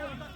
Yeah.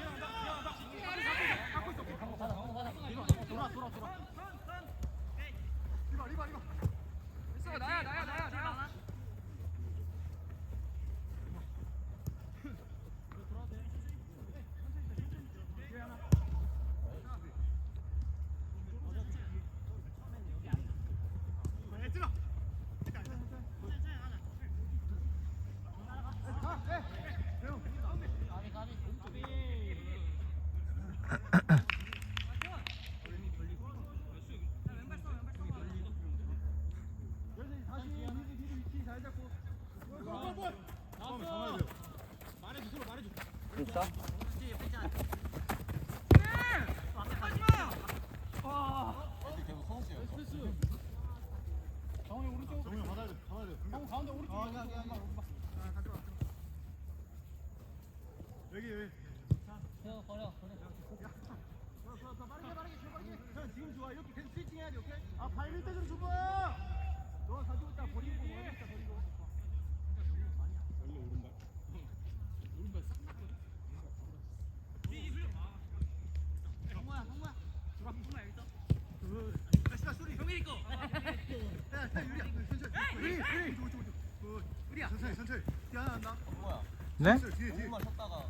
천천히 천천히 뛰어난다 뭐야? 네? 뒤에 뒤에 5분만 쉬었다가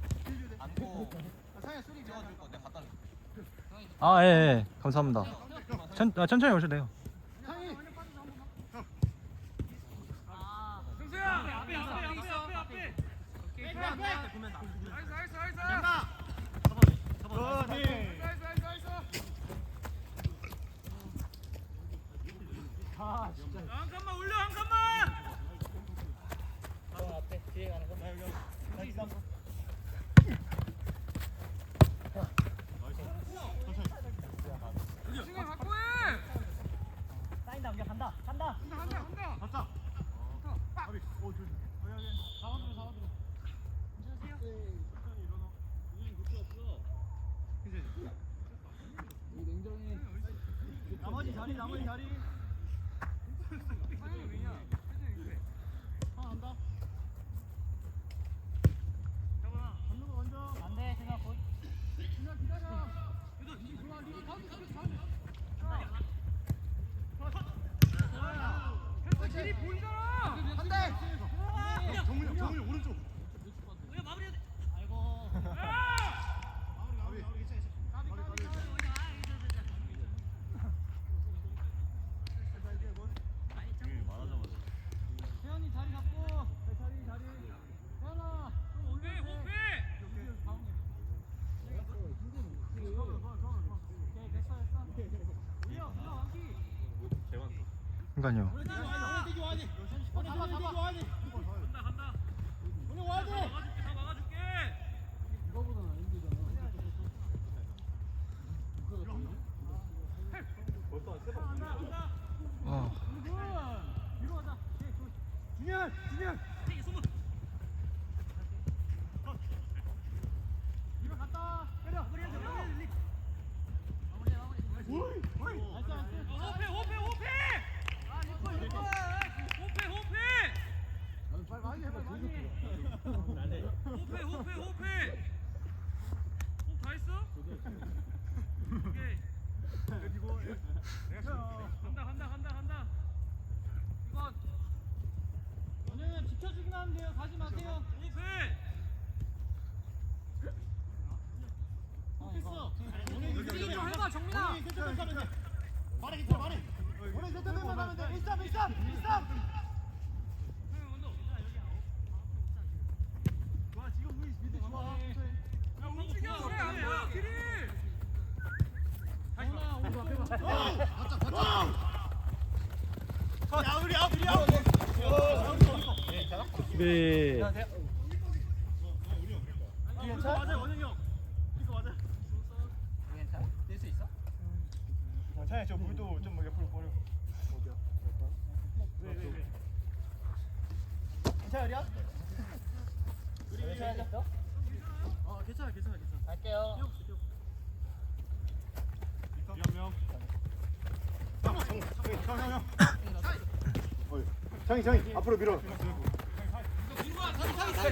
안고 상현 소리 찍어줄 거 내가 갖다 줄게. 아, 예, 예. 감사합니다. 네. 천, 아, 천천히 오셔도 돼요. हरी राम हरी 순간요. 간다 간다. 오늘 와야 돼. 그래. 창희 창희 앞으로 밀어.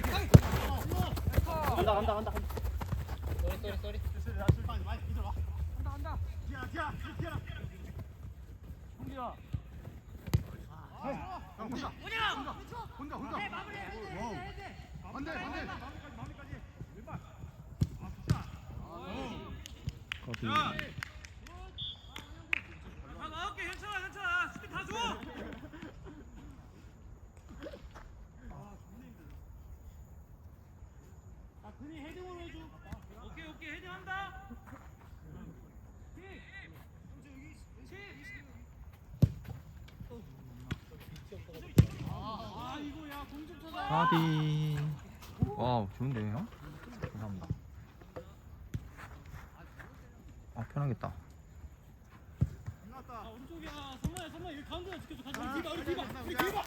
간다 간다 간다 쏘리 쏘리 쏘리 Yeah. 커피. 와우 좋은데요? 감사합니다. 아 편하겠다. 나왔다. 오른쪽이야 선마야 선마 여기 가운데 지켜줘 가자 아, 우리 뒤봐 우리 뒤봐 야, 우리 야. 뒤봐.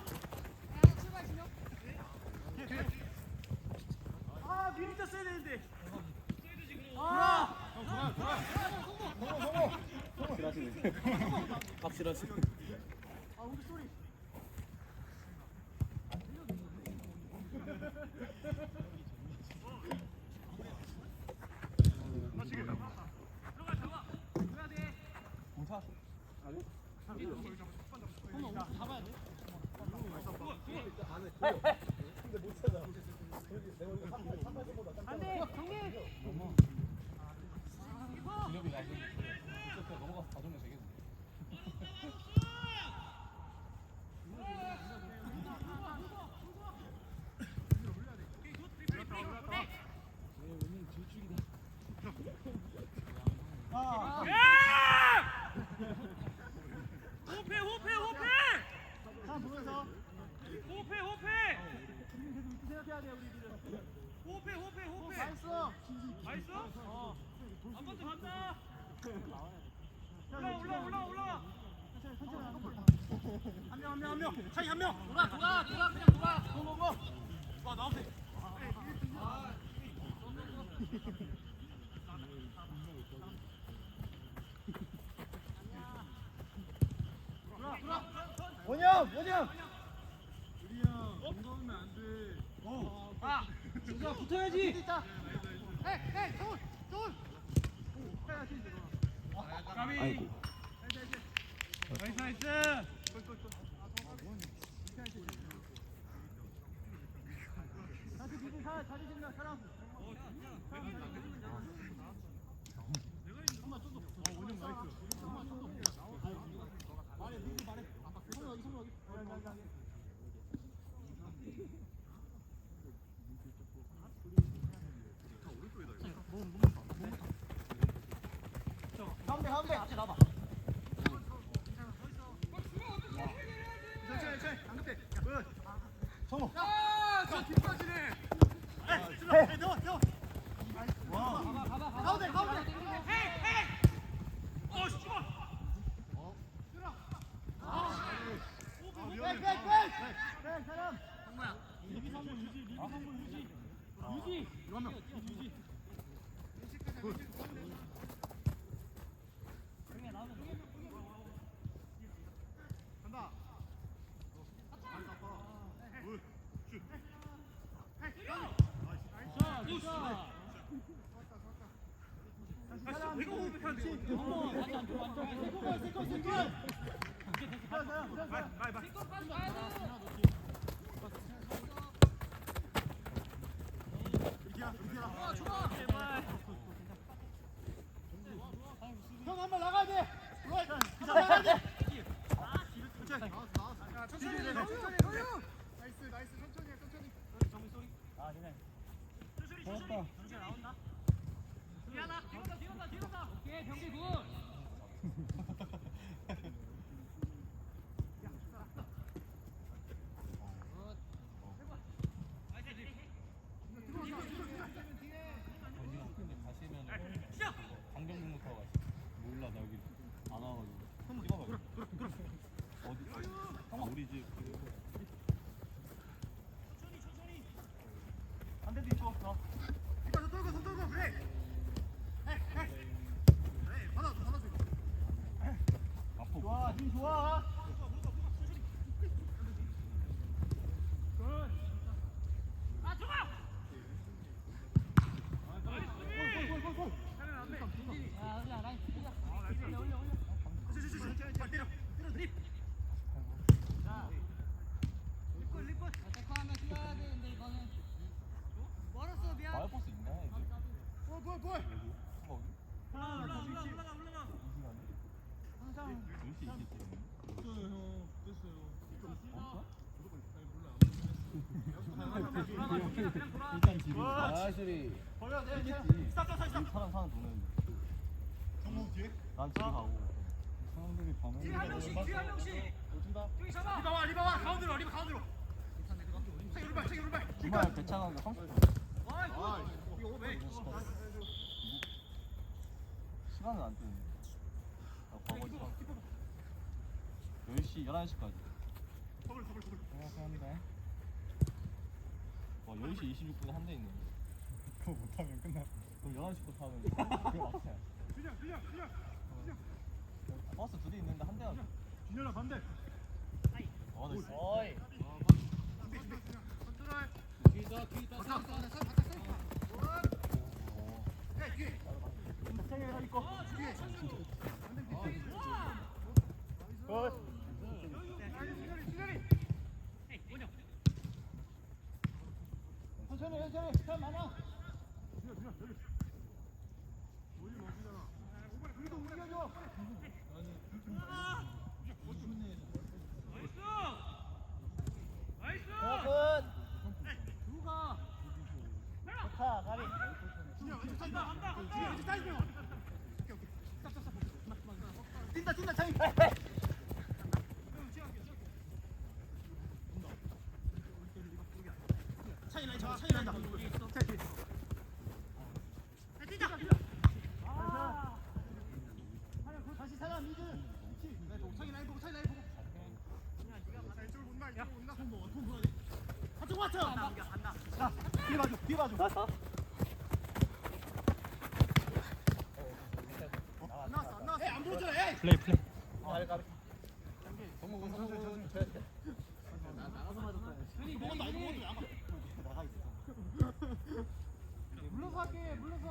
아 미리 쳤어야 되는데. 아. 돌아 돌아. 확실하시 아 우리 소리. 주면 되겠네 야! 호패 호패. 호패 호패 지금 계속 이렇게 생각 해야 돼 우리들은. 어, 호패. 다 했어. 나이스. 어. 한 번 더 간다. 올라 올라 올라 올라. 한 명 한 명 한 명. 차이 한 명. 돌아 돌아 돌아 그냥 돌아 고고고. 와 나오세. 원영 원영. 우리 형 공감하면 안 돼. 어. 아. 진짜 붙어야지. 에이 좋은 좋은. 까비. 아이고. 나이스 나이스. 다시 비비 사 자리 잡는 사람. 원영 나이스. 말해 누구 말해. 손 여기 손 여기. 가운데 가운데. 앞에 나봐 천천히 천천히 안 급해. 굿. 성호. 야, 저 뒷빠지네. 해, 넣어, 넣어. 와. 가운데, 가운데. 어 씨발. 백, 백, 백. 백, 사람. 리비 선물 유지 리비 선물 유지. 유지. 이거 한 명. 유지. 간다. 굿. 슛. 자, 굿샷. 아, 내가 오면 해야 돼. 완전 완전 세컨. 사람, 사람, 사람. 바이 바이. 이기야, 이기야. 제발. 형 한 번 나가야 돼. 그 천천히. 천천히, 천천히, 천천히. 나이스, 나이스, 천천히, 해, 천천히. 아 수술이 수술이. 경제 나온다. 마을버스 있나 이제? 여기? 뭐 어디? 이 시간에? 몇시 있겠지? 일단 지금 사실이 사람 사는 돈은 난 집에 가고 사람들이 밤에 뒤에 한 명씩 뒤에 한 명씩. 저기 잡아 리바 와 리바 와. 가운데로 리바 가운데로. 책이 오른발 책이 오른발. 주말 배차가가 30분. 아이 이거 이거 왜? 시간은 안 뜨는데. 아, 과거 시간 10시 11시까지. 더블 더블 더블 생각합니다. 와 10시 26분에 한대 있는데 그거 못하면 끝나. 그럼 11시부터 타면 그거 막혀야 그냥 그냥 그냥 버스 두대 있는데 한 대가 준현아 반대 어 나이스 어이. 컨트롤 뒤다 뒤다. 책이가 있고 뒤에 천천히 천천히 시간 많아 머리 먹이잖아 우리도 움직여줘 나이스 누가 좋다 가리. 준현 왼쪽 사이드 준현 왼쪽 사이드 오케이 오케이 스탑 스탑 스탑 뛴다 뛴다 차이 라인 잡아 차이 라인 잡아 차이 뒤에 뛰자 아 다시 살아 미드 그렇지 차이 라인 보고 차이 라인 보고 이쪽으로 온다 이쪽으로 온다 손 먹어 손 먹어야 돼 하트 하트 자 뒤에 봐줘 뒤에 봐줘 나서. 안 나왔어 안 나왔어 에안 보여줘라 에이 플레이 플레이 가리 가리. 정모 정모 정모 이거 먹었다 이거 먹었다 나가 나가 있어 할게 물러서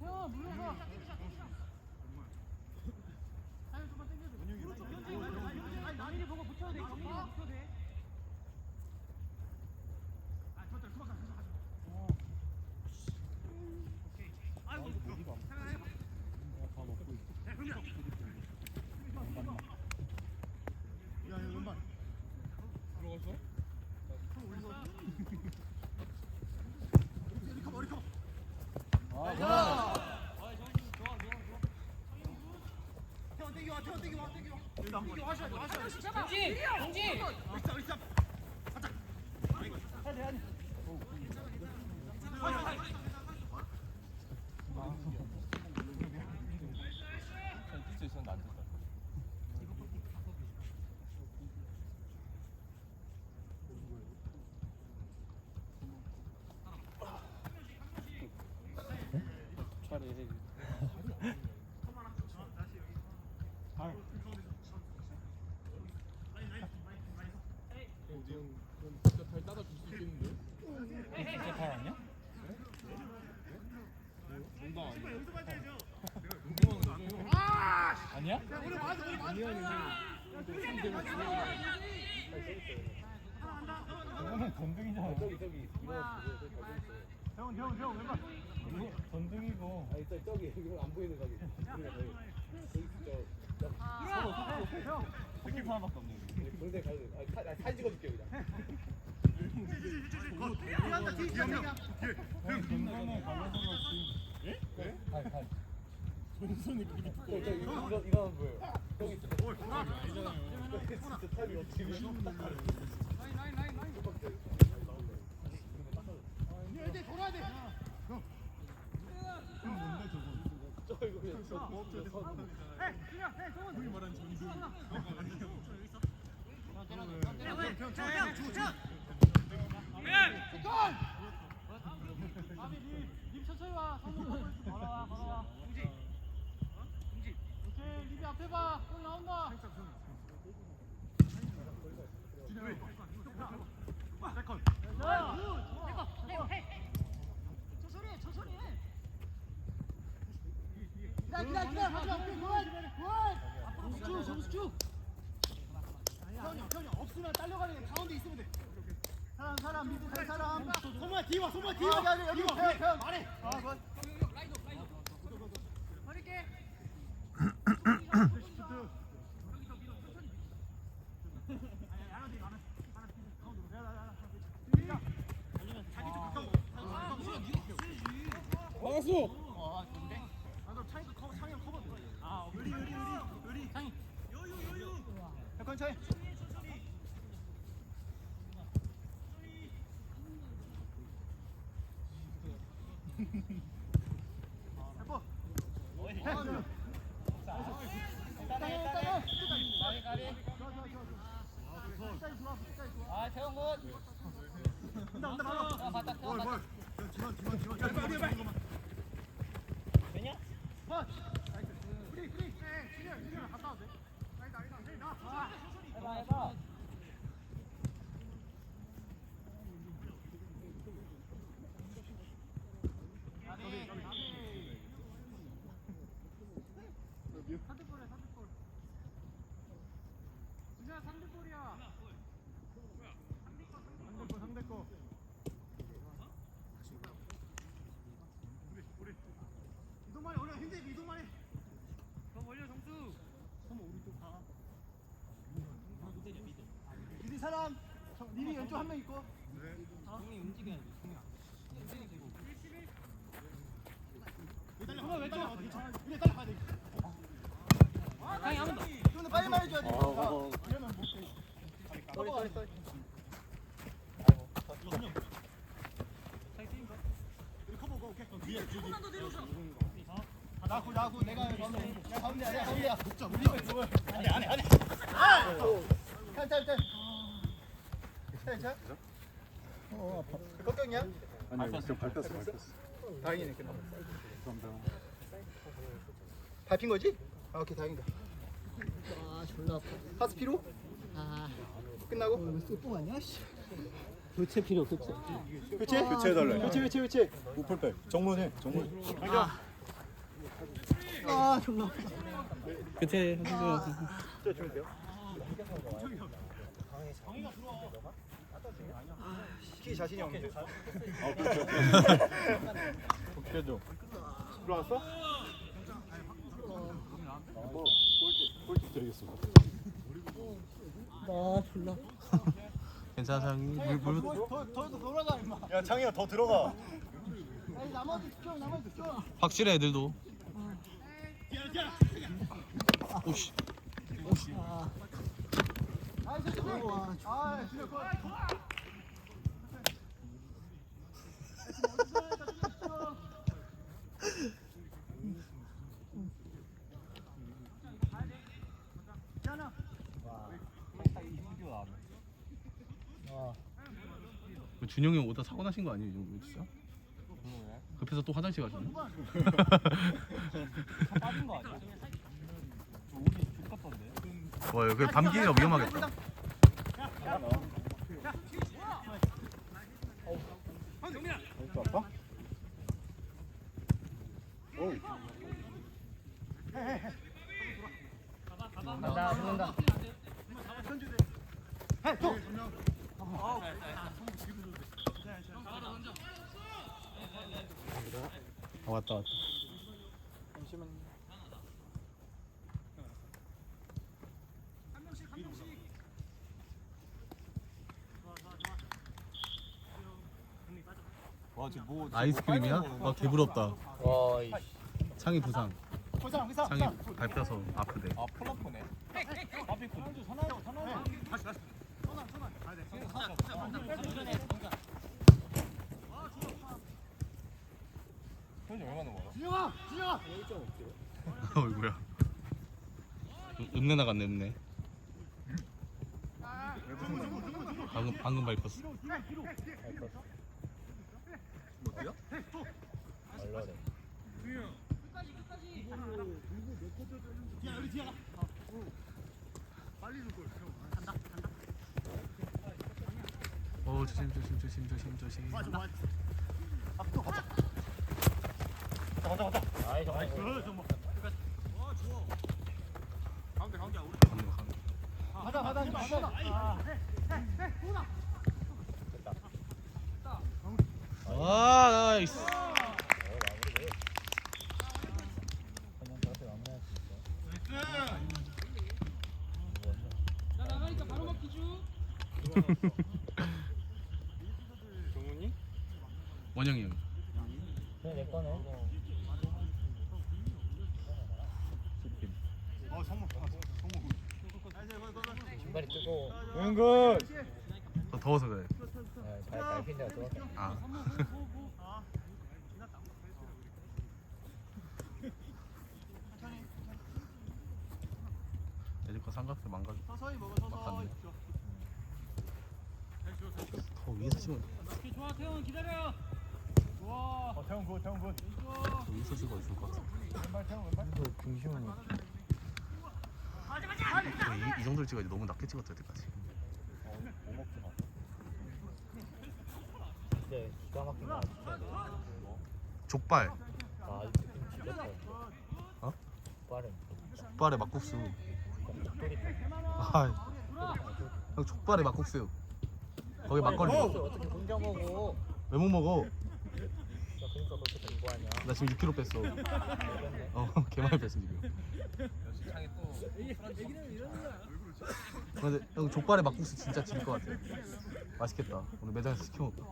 형 물러서 아니 좀만 당겨줘 아니 남인이 보고 붙여도 돼 붙여도 돼 아, 좋다. 수박 가자, 수박 가자. 아이고, 하나 해봐. 다 먹고 있어 야, 형님. 야, 야, 왼발. 들어갔어? 머리 커, 머리 커. 아 야! 태원 땡겨 와, 태원 땡겨 와, 땡겨 와. 땡겨 와, 하셔야 돼, 하셔야 돼. 정지 정지 의사, 의사. 가자. 해야 돼, 해야 돼. 그냥 뛸수 있었는데 안 됐다 차례. 진짜 잘 따다 줄 수 있겠는데? 진짜 발 아니야? 농담 아니야? 여기서 맞아야죠. 농담은 요즘 아니야? 야, 우리 맞아, 우리 맞아. 전등이잖아 저기 저기 이거 태원, 태원, 태원, 왼발. 전등이고 아니 저 저기 이거 안 보이는 우리가 저기 저 태원. 느낌 하나밖에 없네 여기. 동생 가야 돼. 아, 사- 아, 사진 찍어줄게 그냥. 뒤에 한다, 뒤에 있어, 땡겨. 전등에 관련해서 지금 예? 발, 발. 손이 그렇게 두꺼워. 이거 이거 이거 뭐예요? 저기 있어. 저기 진짜 타임이 어떻게 돼? 라인 라인 라인 라인 이제 돌아야 돼. 저 이거 그냥 저 에이, 준현, 에이, 정원. 형이 말한 전등. 아비 님, 님 천천히 와. 성공 걸어와, 걸어와. 공지. 공지. 오케이, 리비 앞에 봐. 골 나온다. 사람, 사람, 살 사람. 소모야, 뒤에 와, 소모야, 뒤에 와. 여기, 여기, 형, 말해. 아, 굿. 라인 업 라인 업 버릴게 아 좋은데? 아너 창이 커 창이 형 커버 아 의리 의리 의리 의리 창이 여유 여유 약간 차이 해봐 해 아 태영 굿. 온다 온다 바로 아 맞다 태영 맞다. 뒤만 뒤만 뒤만 빨리 빨리 빨리 되냐? 펀 프리 프리 준현 준현 갔다 와도 돼? 아니다 아니다 나 해봐 해봐. 상대 거 상대 거 이동만해 우리가 힘들게 이동만해 그럼 올려 정수. 그럼 우리 또 가. 미리 사람? 저, 미리 왼쪽 한 명 있고. 형이 움직여야 돼. 왜 달려 왜 달려 우리 따라가야 돼. 형이 한번 더. 좀더 빨리 말해줘야 돼 어. 이러면 쏘리 우리 커버 고 오케이 위에 뒤에 나고 나고. 내가 가운데 가운데야 가운데야. 안돼 안돼 안돼 아 짤짤 짤 짤짤 어 아파 걱정이야? 아니 좀 밟혔어 밟혔어. 다행이네 끝나 감사합니다. 밟힌 거지? 아 오케이 다행이다 아 졸라 아파 하스피로? 아 끝나고? 쏘뽕 아니야? 씨 교체 필요 교체. 교체? 교체해달래. 교체 교체 교체 우풀백 정문해 정문. 아 졸라 교체. 키 자신이 없는데 아 그렇죠. 복귀해줘. 들어왔어? 뭐 꼴찌 꼴찌 드리겠습니다. 괜찮아 형이 물물 더, 더, 더 돌아가 임마 야 창이야 더 들어가. 아니 나머지 좀 나머지 좀 확실해 애들도 오씨 아 진짜 아 괜찮아 준영이 오다 사고 나신 거 아니에요 이 정도 진짜? 급해서 또 화장실 가셨네 빠진 거 아니야? 저 우리 죽겠던데. 와그 감기가 위험하겠다 또 아파? 오. 나 죽는다. 해 또 아 왔다 왔다 와 지금 뭐 아이스크림이야? 와 개부럽다. 와. 창이 부상. 창이 밟혀서 아프대. 아 가야 돼 현이 얼마나 준영아 어이구야. 음- 음내 나갔네 음내. 방금 방금 밟혔어 뒤야 여기 뒤야 어 조심 조심 조심 조심 조심. 나이스 정말 가는 거 가는 가자 가자 가자 가자 거. 아 나이스 정문이? 원영이 형 그냥 내 거네. 어 성공 성공 신발이 뜨거워. 은근. 더 더워서 그래. 네, 잘 밟힌 데가 좋았어. 아. 애들 거 삼각대 망가져. 서서히 먹어 서서히. 더 위에서 찍어. 좋아 태원 기다려 좋아 어 태훈 굿 태훈 굿. 더 위에서 찍어 줄것 같아. 왼발 태훈 왼발. 중심은 이, 이 정도를 찍어야지 너무 낮게 찍었다 여태까지. 진짜 기가 막힌 거. 족발. 아, 이거 좀 지렸다. 어? 빠른. 족발에 막국수. 아, 형 족발에 막국수. 거기 막걸리. 어떻게 혼자 먹어? 왜 못 먹어? 야, 그러니까 그렇게 된 거 아니야? 나 지금 6kg 뺐어. 어, 개 많이 뺐어 지금. 근데 형 족발에 막국수 진짜 질 것 같아. 맛있겠다. 오늘 매장에서 시켜 먹자.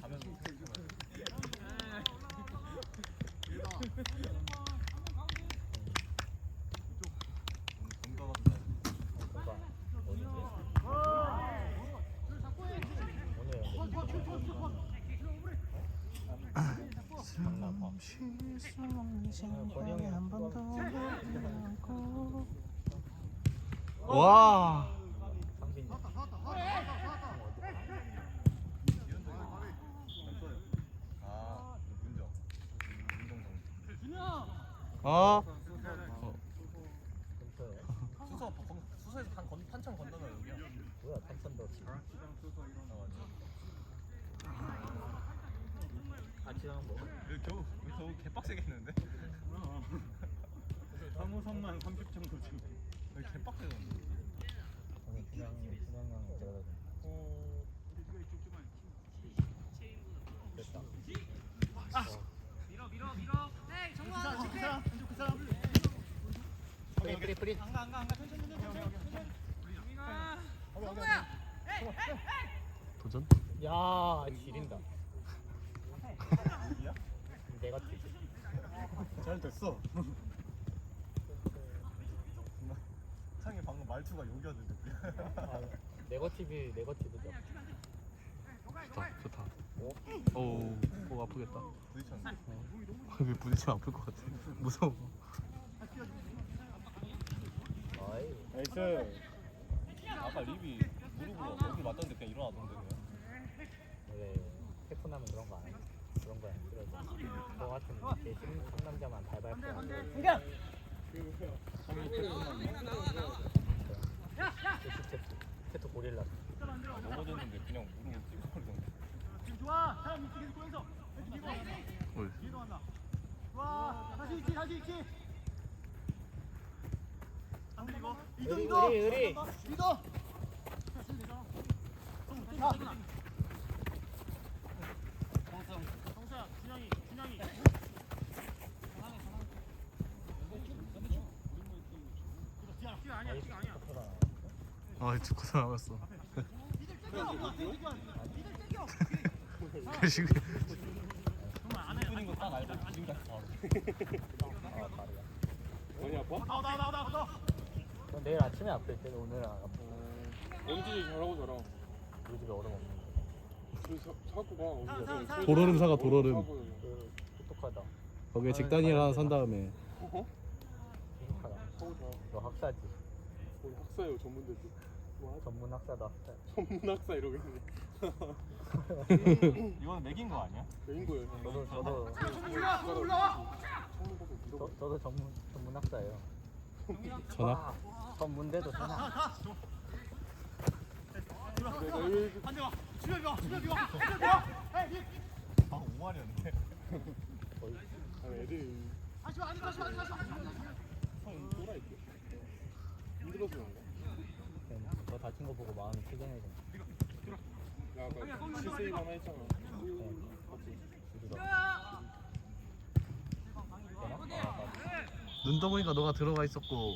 가면 그러니까 어디지? 권영이 한번 와. 어. 수서 건- 수서에서 한 건, 한참 건너면 여기야. 뭐야 탄천도 같이 하는 거? 겨우 겨우 개빡세게 했는데. 사무선만 30 정도 지금 여기 개빡세던데. 오늘 그냥 그냥 데려다 줘. 됐다. 밀어 밀어 밀어 네그 정우야 사람 그 사람 그 사람 프리 프리 프리. 안가 안가 안가 천천히 천천히 천천히 민아 정우야 도전? 야 지린다. 내가. 잘 됐어. 창이 방금 말투가 욕이었는데. 아, 네거티브 네거티브죠. 좋다. 좋다. 오. 오, 오 아프겠다. 부딪혔네. 왜 부딪히면 아플 것 같아. 무서워. 아이 나이스. 아까 립이 무릎으로 여기 맞던데 그냥 일어나던데 그냥. 왜 태포 나면 그런 거안 해? 그런 싫어져. 저 같은 개 상남자만 발발 거야. 공격 태토 고릴라. 넘어졌는데 그냥 무릎으로 찍어버리던데. 지금 좋아 사람 위치 계속 보면서 왼쪽 뒤로 간다 좋아 다시 위치 다시 이동 의리, 이동 의리, 의리. 이동 자 성수야 준영이 준영이 아이 태토가 아. 그 지금까지 바로. 아 다리야. 많이 아파? 그럼 내일 아침에 아플 때 오늘 안 아프. 언제 잘하고 자라. 우리 집에 얼음 없는 거. 그래서. 어디 도로름 사가 도로름. 그 똑똑하다. 거기에 직단이를 하나 산 다음에 똑똑하다. 하고 자. 너 학사지. 우리 학사예요 전문대도. 뭐 전문 학사다 학사. 전문 학사 이러겠네. 이거는 맥인 거 아니야? 메인 거예요. 저도 저도 올라와 손 올라와 처음 보고 저. 저도 전문 전문 학사예요. 전화? 전문대도 전화. 내가 일 반대 와 주변 와 주변 와 주변 와 에이 아 5만이었는데. 거의 아 애들이 다시 와 다시 와 다시 와형 또라 있대. 힘들어서 그런가? 저 다친 거 보고 마음이 찌개해져. 야 아까 실세이 하나 했잖아. 눈 떠보니까 너가 들어가 있었고